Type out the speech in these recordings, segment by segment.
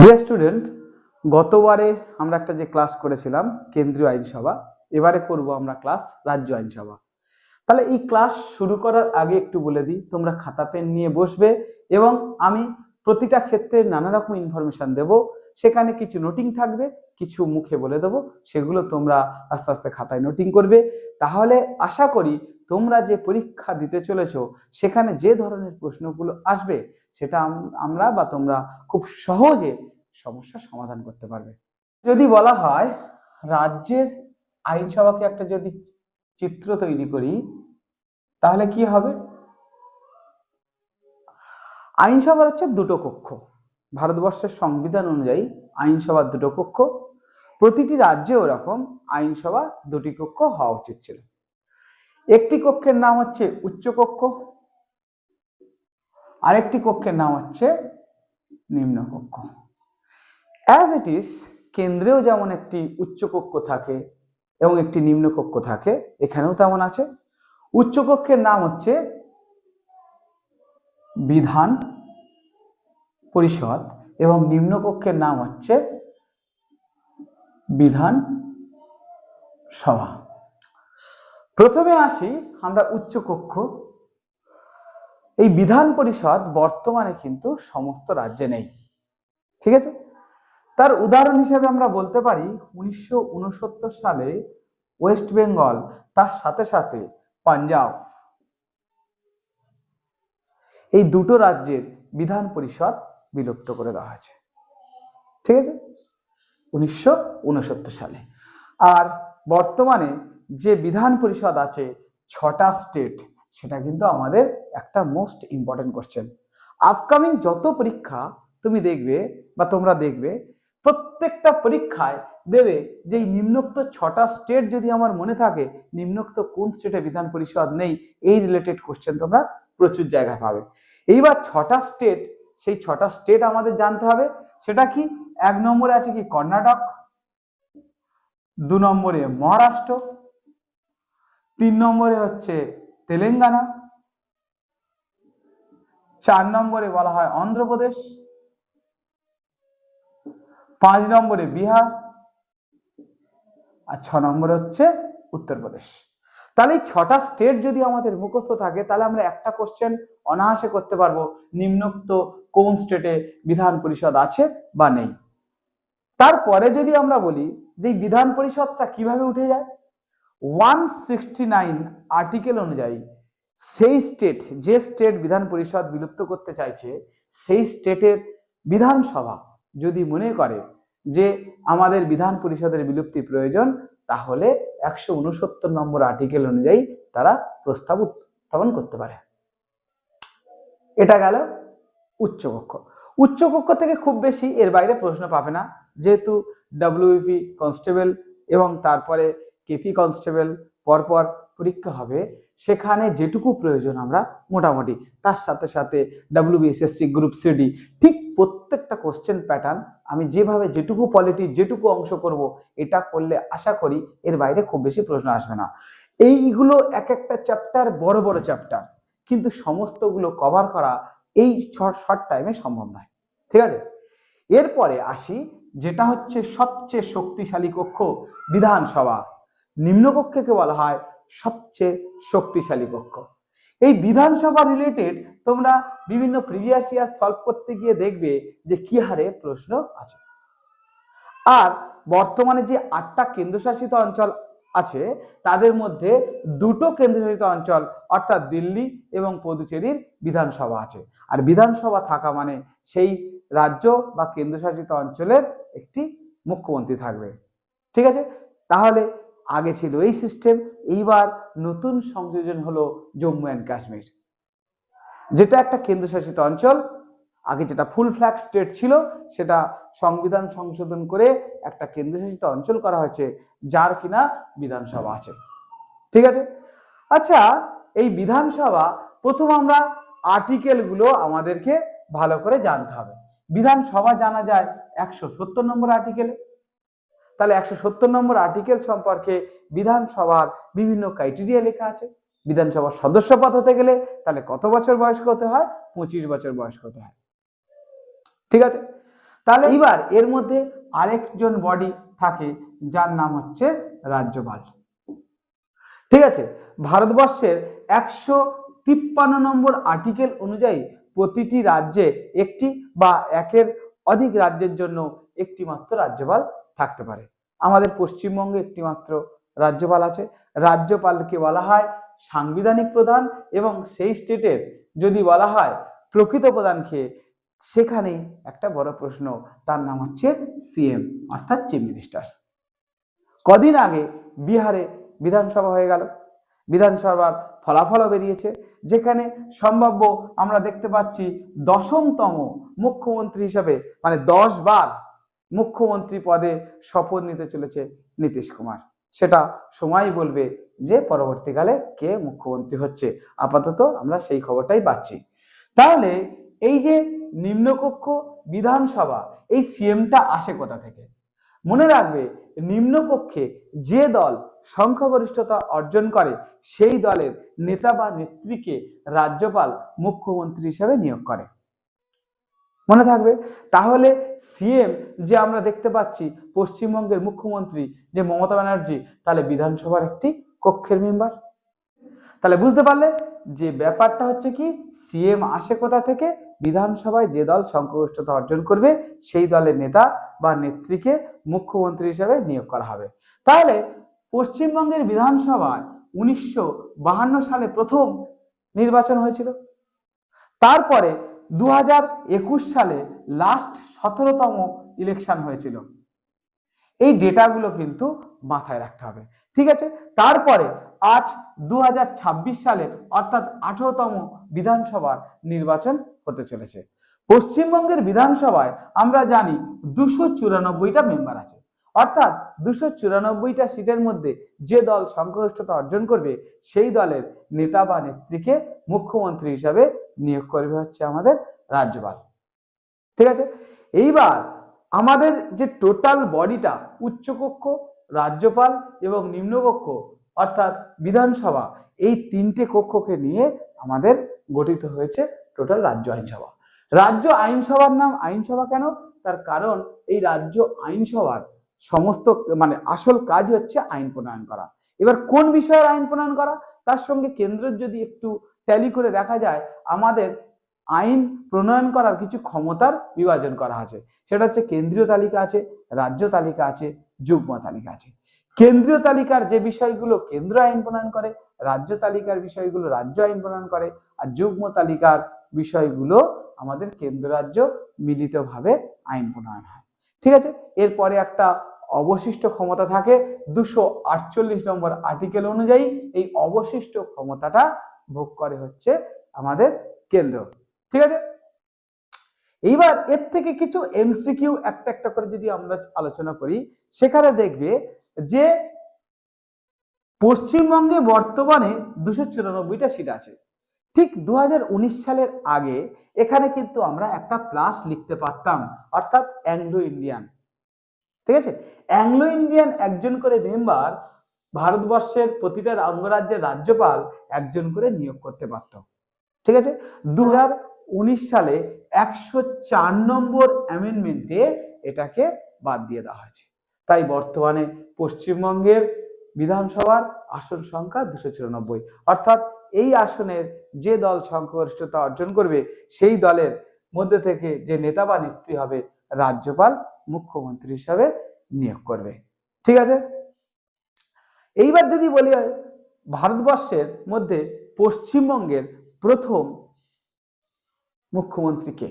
Dear student গতবারে আমরা একটা যে ক্লাস করেছিলাম, কেন্দ্রীয় আইনসভা, এবারে করব আমরা ক্লাস রাজ্য আইনসভা। তাহলে এই ক্লাস শুরু করার আগে একটু বলে দিই, তোমরা খাতা পেন নিয়ে বসবে এবং আমি প্রতিটা ক্ষেত্রে নানা রকম ইনফরমেশন দেব। সেখানে কিছু নোটিং থাকবে, কিছু মুখে বলে দেবো, সেগুলো তোমরা আস্তে আস্তে খাতায় নোটিং করবে। তাহলে আশা করি তোমরা যে পরীক্ষা দিতে চলেছো, সেখানে যে ধরনের প্রশ্নগুলো আসবে সেটা আমরা বা তোমরা খুব সহজে সমস্যার সমাধান করতে পারবে। যদি বলা হয়, রাজ্যের আইনসভাকে একটা যদি চিত্র তৈরি করি, তাহলে কি হবে? আইনসভার হচ্ছে দুটো কক্ষ। ভারতবর্ষের সংবিধান অনুযায়ী আইনসভার দুটো কক্ষ। প্রতিটি রাজ্যে ওরকম আইনসভা দুটি কক্ষ হওয়া উচিত ছিল। একটি কক্ষের নাম হচ্ছে উচ্চকক্ষ। আরেকটি কক্ষের নাম হচ্ছে নিম্নকক্ষ। অ্যাজ ইট ইজ কেন্দ্রেও যেমন একটি উচ্চকক্ষ থাকে এবং একটি নিম্নকক্ষ থাকে, এখানেও তেমন আছে। উচ্চকক্ষের নাম হচ্ছে বিধান পরিষদ এবং নিম্নকক্ষের নাম হচ্ছে বিধান সভা। প্রথমে আসি আমরা উচ্চকক্ষ এই বিধান পরিষদ বর্তমানে কিন্তু সমস্ত রাজ্যে নেই। ঠিক আছে? তার উদাহরণ হিসেবে আমরা বলতে পারি, উনিশশো উনসত্তর সালে ওয়েস্ট বেঙ্গল, তার সাথে সাথে পাঞ্জাব। এই দুটো রাজ্যের বিধান পরিষদ বিলুপ্ত করে দেওয়া হয়েছে। ঠিক আছে? উনিশশো উনসত্তর সালে। আর বর্তমানে যে বিধান পরিষদ আছে, ছটা স্টেট সেটা কিন্তু আমাদের একটা মোস্ট ইম্পর্টেন্ট কোশ্চেন আপকামিং যত পরীক্ষা তুমি দেখবে বা তোমরা দেখবে, প্রত্যেকটা পরীক্ষায় দেবে যে নিম্নোক্ত ছটা স্টেট যদি আমার মনে থাকে, নিম্নোক্ত কোন স্টেটে বিধান পরিষদ নেই, এই রিলেটেড কোশ্চেন তোমরা প্রচুর জায়গায় পাবে। এইবার ছটা স্টেট সেই ছটা স্টেট আমাদের জানতে হবে, সেটা কি? এক নম্বরে আছে কি কর্ণাটক, দু নম্বরে মহারাষ্ট্র, তিন নম্বরে হচ্ছে তেলেঙ্গানা। চার নম্বরে বলা হয় অন্ধ্রপ্রদেশ। পাঁচ নম্বরে বিহার। আর ছ নম্বরে হচ্ছে উত্তরপ্রদেশ। তাহলে এই ছটা স্টেট যদি আমাদের মুখস্থ থাকে, তাহলে আমরা একটা কোশ্চেন অনায়াসে করতে পারব, নিম্নোক্ত কোন স্টেটে বিধান পরিষদ আছে বা নেই। তারপরে যদি আমরা বলি যে বিধান পরিষদটা কীভাবে উঠে যায় ওয়ান সিক্সটি নাইন আর্টিকেল অনুযায়ী, সেই স্টেট যে স্টেট বিধান পরিষদ বিলুপ্ত করতে চাইছে, সেই স্টেটের বিধানসভা যদি মনে করে যে আমাদের বিধান পরিষদের বিলুপ্তি প্রয়োজন, তাহলে একশো উনসত্তর নম্বর আর্টিকেল অনুযায়ী তারা প্রস্তাব উত্থাপন করতে পারে। এটা গেল উচ্চকক্ষ। উচ্চকক্ষ থেকে খুব বেশি এর বাইরে প্রশ্ন পাবে না, যেহেতু ডাব্লিউপি কনস্টেবল এবং তারপরে কেপি কনস্টেবল পরপর পরীক্ষা হবে, সেখানে যেটুকু প্রয়োজন আমরা মোটামুটি। তার সাথে সাথে ডাব্লিউবিএসএসসি গ্রুপ সিডি ঠিক প্রত্যেকটা কোশ্চেন প্যাটার্ন আমি যেভাবে যেটুকু পলিটি যেটুকু অংশ করব, এটা করলে আশা করি এর বাইরে খুব বেশি প্রশ্ন আসবে না। এইগুলো এক একটা চ্যাপ্টার বড় বড় চ্যাপ্টার কিন্তু সমস্তগুলো কভার করা এই শর্ট টাইমে সম্ভব নয়। ঠিক আছে? এরপরে আসি, যেটা হচ্ছে সবচেয়ে শক্তিশালী কক্ষ, বিধানসভা। নিম্নকক্ষকে বলা হয়? সবচেয়ে শক্তিশালী কক্ষ। এই বিধানসভা রিলেটেড তোমরা বিভিন্ন প্রিভিয়াস ইয়ার সলভ করতে গিয়ে দেখবে যে কি হারে প্রশ্ন আছে। আর বর্তমানে যে আটটা কেন্দ্রশাসিত অঞ্চল আছে, তাদের মধ্যে দুটো কেন্দ্রশাসিত অঞ্চল, অর্থাৎ দিল্লি এবং পদুচেরির বিধানসভা আছে। আর বিধানসভা থাকা মানে সেই রাজ্য বা কেন্দ্রশাসিত অঞ্চলের একটি মুখ্যমন্ত্রী থাকবে। ঠিক আছে? তাহলে আগে ছিল এই সিস্টেম এইবার নতুন সংযোজন হলো জম্মু অ্যান্ড কাশ্মীর। যেটা একটা কেন্দ্রশাসিত অঞ্চল, আগে যেটা ফুল ফ্ল্যাগ স্টেট ছিল, সেটা সংবিধান সংশোধন করে একটা কেন্দ্রশাসিত অঞ্চল করা হয়েছে, যার কিনা বিধানসভা আছে। ঠিক আছে? আচ্ছা এই বিধানসভা, প্রথম আমরা আর্টিকেলগুলো আমাদেরকে ভালো করে জানতে হবে। বিধানসভা জানা যায় একশো সত্তর নম্বর আর্টিকেলে তাহলে একশো সত্তর নম্বর আর্টিকেল সম্পর্কে বিধানসভার বিভিন্ন ক্রাইটেরিয়া লেখা আছে। বিধানসভার সদস্য পদ হতে গেলে তাহলে কত বছর বয়স্ক হতে হয়? পঁচিশ বছর বয়স্ক হতে হয়। ঠিক আছে? তাহলে এবার এর মধ্যে আরেকজন বডি থাকে, যার নাম হচ্ছে রাজ্যপাল। ঠিক আছে? ভারতবর্ষের একশো তিপ্পান্ন নম্বর আর্টিকেল অনুযায়ী প্রতিটি রাজ্যে একটি বা একের অধিক রাজ্যের জন্য একটি মাত্র রাজ্যপাল থাকতে পারে। আমাদের পশ্চিমবঙ্গে একটি মাত্র রাজ্যপাল আছে। রাজ্যপালকে বলা হয় সাংবিধানিক প্রধান এবং সেই স্টেটের যদি বলা হয় প্রকৃত প্রধানকে সেখানেই একটা বড় প্রশ্ন। তার নাম হচ্ছে সিএম অর্থাৎ চিফ মিনিস্টার। কদিন আগে বিহারে বিধানসভা হয়ে গেল। বিধানসভার ফলাফলও বেরিয়েছে, যেখানে সম্ভাব্য আমরা দেখতে পাচ্ছি দশমতম মুখ্যমন্ত্রী হিসাবে মানে দশ বার মুখ্যমন্ত্রী পদে শপথ নিতে চলেছে নীতিশ কুমার। সেটা সময় বলবে যে পরবর্তীকালে কে মুখ্যমন্ত্রী হচ্ছে। আপাতত আমরা সেই খবরটাই পাচ্ছি। তাহলে এই যে নিম্নকক্ষ বিধানসভা, এই সিএমটা আসে কোথা থেকে? মনে রাখবে, নিম্নকক্ষে যে দল সংখ্যাগরিষ্ঠতা অর্জন করে, সেই দলের নেতা বা নেত্রীকে রাজ্যপাল মুখ্যমন্ত্রী হিসেবে নিয়োগ করে। মনে থাকবে? তাহলে সিএম যে আমরা দেখতে পাচ্ছি, পশ্চিমবঙ্গের মুখ্যমন্ত্রী যে মমতা ব্যানার্জি, তাহলে বিধানসভার একটি কক্ষের মেম্বার। তাহলে বুঝতে পারলে? যে ব্যাপারটা হচ্ছে কি সিএম আসে কোথা থেকে? বিধানসভায় যে দল সংখ্যাগরিষ্ঠতা অর্জন করবে, সেই দলের নেতা বা নেত্রীকে মুখ্যমন্ত্রী হিসাবে নিয়োগ করা হবে। তাহলে পশ্চিমবঙ্গের বিধানসভায় উনিশশো সালে প্রথম নির্বাচন হয়েছিল। তারপরে দু সালে লাস্ট সতেরোতম ইলেকশন হয়েছিল। এই ডেটাগুলো কিন্তু মাথায় রাখতে হবে। ঠিক আছে? তারপরে আজ দু হাজার ছাব্বিশ সালে অর্থাৎ আঠারোতম বিধানসভার নির্বাচন হতে চলেছে। পশ্চিমবঙ্গের বিধানসভায় আমরা জানি দুশো চুরানব্বইটা মেম্বার আছে। অর্থাৎ দুশো চুরানব্বইটা সিটের মধ্যে যে দল সংখ্যাগরিষ্ঠতা অর্জন করবে, সেই দলের নেতা বা নেত্রীকে মুখ্যমন্ত্রী হিসাবে নিয়োগ করবে হচ্ছে আমাদের রাজ্যপাল। ঠিক আছে? এইবার আমাদের যে টোটাল বডিটা, উচ্চকক্ষ, রাজ্যপাল এবং নিম্নকক্ষ, অর্থাৎ বিধানসভা, এই তিনটে কক্ষকে নিয়ে আমাদের গঠিত হয়েছে টোটাল রাজ্য আইনসভা। রাজ্য আইনসভার নাম আইনসভা কেন? তার কারণ এই রাজ্য আইনসভার সমস্ত মানে আসল কাজ হচ্ছে আইন প্রণয়ন করা। এবার কোন বিষয়ের আইন প্রণয়ন করা? তার সঙ্গে কেন্দ্রের যদি একটু ট্যালি করে দেখা যায়, আমাদের আইন প্রণয়ন করার কিছু ক্ষমতার বিভাজন করা আছে। সেটা হচ্ছে কেন্দ্রীয় তালিকা আছে, রাজ্য তালিকা আছে, যুগ্ম তালিকা আছে। কেন্দ্রীয় তালিকার যে বিষয়গুলো কেন্দ্র আইন প্রণয়ন করে, রাজ্য তালিকার বিষয়গুলো রাজ্য আইন প্রণয়ন করে, আর যুগ্ম তালিকার বিষয়গুলো আমাদের কেন্দ্র রাজ্য মিলিতভাবে আইন প্রণয়ন হয়। ঠিক আছে? এরপরে একটা অবশিষ্ট ক্ষমতা থাকে, দুশো আটচল্লিশ নম্বর আর্টিকেল অনুযায়ী এই অবশিষ্ট ক্ষমতাটা ভোগ করে হচ্ছে আমাদের কেন্দ্র। ঠিক আছে? এইবার এর থেকে কিছু এমসিকিউ একটা একটা করে যদি আমরা আলোচনা করি, সেখানে দেখবে যে পশ্চিমবঙ্গে বর্তমানে দুশো চুরানব্বইটা সিট আছে। ঠিক দু হাজার উনিশ সালের আগে এখানে কিন্তু আমরা একটা প্লাস লিখতে পারতাম, অর্থাৎ অ্যাংলো ইন্ডিয়ান ঠিক আছে? অ্যাংলো ইন্ডিয়ান একজন করে মেম্বার ভারতবর্ষের প্রতিটা অঙ্গরাজ্যের রাজ্যপাল একজন করে নিয়োগ করতে পারত। ঠিক আছে? দু হাজার উনিশ সালে একশো চার নম্বর অ্যামেন্ডমেন্টে এটাকে বাদ দিয়ে দেওয়া হয়েছে। তাই বর্তমানে পশ্চিমবঙ্গের বিধানসভার আসন সংখ্যা দুশো চুরানব্বই। অর্থাৎ এই আসনের যে দল সংখ্যাগরিষ্ঠতা অর্জন করবে, সেই দলের মধ্যে থেকে যে নেতা বা নেত্রী হবে, রাজ্যপাল মুখ্যমন্ত্রী হিসাবে নিয়োগ করবে। ঠিক আছে? এইবার যদি বলি, ভারতবর্ষের মধ্যে পশ্চিমবঙ্গের প্রথম মুখ্যমন্ত্রী কে?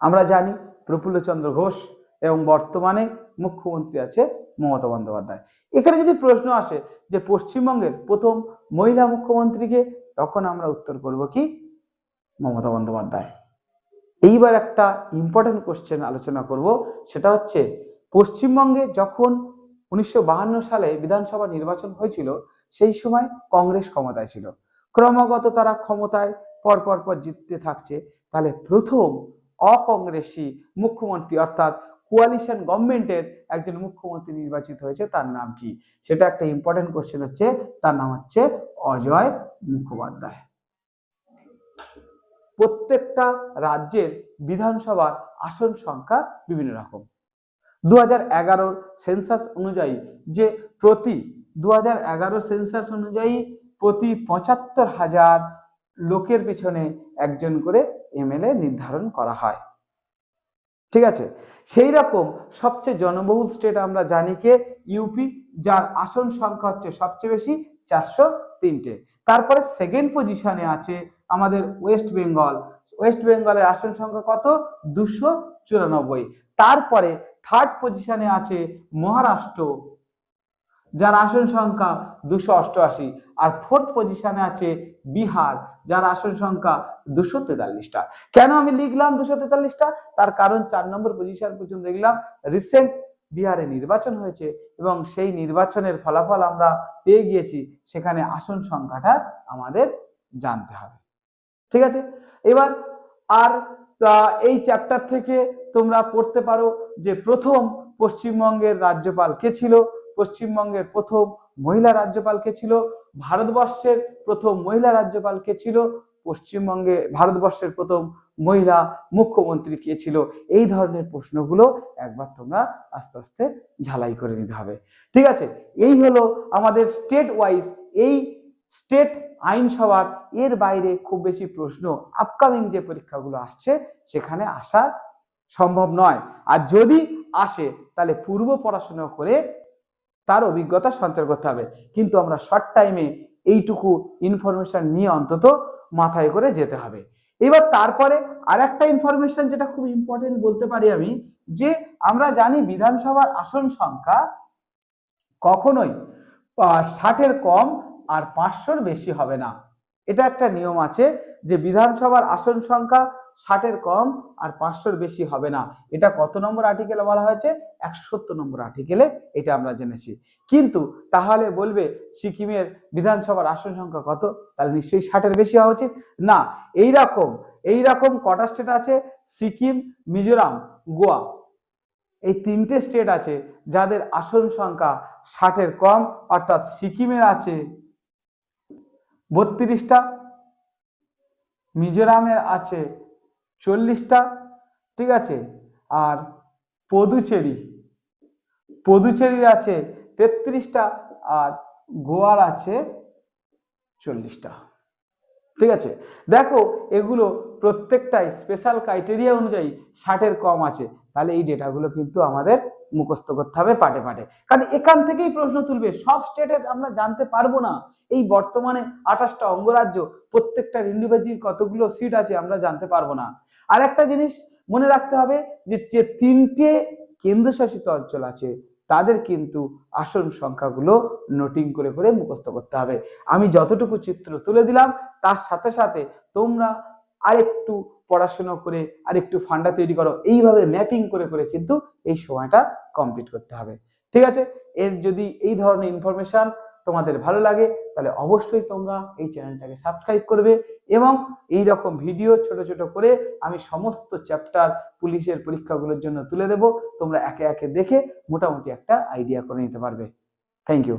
আমরা জানি প্রফুল্লচন্দ্র ঘোষ এবং বর্তমানে মুখ্যমন্ত্রী আছে মমতা বন্দ্যোপাধ্যায়। এখানে যদি প্রশ্ন আসে যে পশ্চিমবঙ্গের প্রথম মহিলা মুখ্যমন্ত্রীকে, তখন আমরা উত্তর করব কি? মমতা বন্দ্যোপাধ্যায়। এইবার একটা ইম্পর্টেন্ট কোশ্চেন আলোচনা করব, সেটা হচ্ছে পশ্চিমবঙ্গে যখন উনিশশো সালে বিধানসভা নির্বাচন হয়েছিল, সেই সময় কংগ্রেস ক্ষমতায় ছিল। ক্রমাগত তারা ক্ষমতায় পর পর পর জিততে থাকছে। তাহলে প্রথম অকংগ্রেসী মুখ্যমন্ত্রী অর্থাৎ কোয়ালিশন গভর্নমেন্টের একজন মুখ্যমন্ত্রী নির্বাচিত হয়েছে, তার নাম কি? সেটা একটা ইম্পর্টেন্ট কোশ্চেন হচ্ছে, তার নাম হচ্ছে অজয় মুখোপাধ্যায়। প্রত্যেকটা রাজ্যের বিধানসভার আসন সংখ্যা বিভিন্ন রকম। দু হাজার সেন্সাস অনুযায়ী যে প্রতি দু হাজার এগারো সেন্সাস অনুযায়ী প্রতি পঁচাত্তর হাজার লোকের পিছনে একজন করে এমএলএ নির্ধারণ করা হয়। ঠিক আছে? সেই রকম সবচেয়ে জনবহুল স্টেট আমরা জানি কে? ইউপি যার আসন সংখ্যা হচ্ছে সবচেয়ে বেশি, চারশো তিনটে। তারপরে সেকেন্ড পজিশনে আছে আমাদের ওয়েস্ট বেঙ্গল ওয়েস্ট বেঙ্গলের আসন সংখ্যা কত? দুশো চুরানব্বই। তারপরে থার্ড পজিশনে আছে মহারাষ্ট্র। যার আসন সংখ্যা দুশো অষ্টআশি, আর ফোর্থ পজিশনে আছে বিহার, যার আসন সংখ্যা দুশো তেতাল্লিশটা। কেন আমি লিখলাম দুশো তেতাল্লিশটা? তার কারণ চার নম্বর পজিশন পর্যন্ত দেখলাম রিসেন্ট বিহারে নির্বাচন হয়েছে এবং সেই নির্বাচনের ফলাফল আমরা পেয়ে গিয়েছি, সেখানে আসন সংখ্যাটা আমাদের জানতে হবে। ঠিক আছে? এবার আর এই চ্যাপ্টার থেকে তোমরা পড়তে পারো যে প্রথম পশ্চিমবঙ্গের রাজ্যপাল কে ছিল? পশ্চিমবঙ্গের প্রথম মহিলা রাজ্যপাল কে ছিল? ভারতবর্ষের প্রথম মহিলা রাজ্যপাল কে ছিল? পশ্চিমবঙ্গে ভারতবর্ষের প্রথম মহিলা মুখ্যমন্ত্রী কে ছিল? এই ধরনের প্রশ্নগুলো একবার তোমরা আস্তে আস্তে ঝালাই করে নিতে হবে। ঠিক আছে, এই হলো আমাদের স্টেট ওয়াইজ এই স্টেট আইনসভার এর বাইরে খুব বেশি প্রশ্ন। আপকামিং যে পরীক্ষাগুলো আসছে, সেখানে আসা সম্ভব নয়। আর যদি আসে, তাহলে পূর্ব পড়াশোনা করে তার অভিজ্ঞতা সঞ্চার করতে হবে। কিন্তু আমরা শর্ট টাইমে এইটুকু ইনফরমেশন নিয়ে অন্তত মাথায় করে যেতে হবে। এবার তারপরে আর একটা ইনফরমেশন যেটা খুব ইম্পর্টেন্ট বলতে পারি আমি, যে আমরা জানি বিধানসভার আসন সংখ্যা কখনোই ষাটের কম আর পাঁচশোর বেশি হবে না। এটা একটা নিয়ম আছে যে বিধানসভার আসন সংখ্যা ষাটের কম আর পাঁচশোর বেশি হবে না। এটা কত নম্বর আর্টিকেলে বলা হয়েছে? একশো সত্তর নম্বর আর্টিকেলে এটা আমরা জেনেছি। কিন্তু তাহলে বলবে সিকিমের বিধানসভার আসন সংখ্যা কত? তাহলে নিশ্চয়ই ষাটের বেশি হওয়া উচিত। না এই রকম এই রকম কটা স্টেট আছে? সিকিম, মিজোরাম, গোয়া। এই তিনটে স্টেট আছে যাদের আসন সংখ্যা ষাটের কম, অর্থাৎ সিকিমের আছে বত্রিশটা মিজোরামের আছে চল্লিশটা, ঠিক আছে? আর পদুচেরি পদুচেরির আছে তেত্রিশটা আর গোয়ার আছে চল্লিশটা, ঠিক আছে? দেখো, এগুলো প্রত্যেকটাই স্পেশাল ক্রাইটেরিয়া অনুযায়ী ষাটের কম আছে। তাহলে এই ডেটাগুলো কিন্তু আমাদের মুখস্থ করতে হবে পাটে পাটে। কারণ এখান থেকেই প্রশ্ন তুলবে, সব স্টেটের আমরা জানতে পারব না। এই বর্তমানে আঠাশটা অঙ্গরাজ্য, প্রত্যেকটা ইউনিভার্সিটির কতগুলো সিট আছে আমরা জানতে পারব না। আর একটা জিনিস মনে রাখতে হবে যে যে তিনটে কেন্দ্রশাসিত অঞ্চল আছে, তাদের কিন্তু আসন সংখ্যাগুলো নোটিং করে করে মুখস্থ করতে হবে। আমি যতটুকু চিত্র তুলে দিলাম, তার সাথে সাথে তোমরা আরেকটু পড়াশোনা করে আরেকটু ফান্ডা তৈরি করো, এইভাবে ম্যাপিং করে করে কিন্তু এই সময়টা কমপ্লিট করতে হবে। ঠিক আছে? এর যদি এই ধরনের ইনফরমেশন তোমাদের ভালো লাগে, তাহলে অবশ্যই তোমরা এই চ্যানেলটাকে সাবস্ক্রাইব করবে এবং এই রকম ভিডিও ছোট ছোট করে আমি সমস্ত চ্যাপ্টার পুলিশের পরীক্ষাগুলোর জন্য তুলে দেব। তোমরা একে একে দেখে মোটামুটি একটা আইডিয়া করে নিতে পারবে। Thank you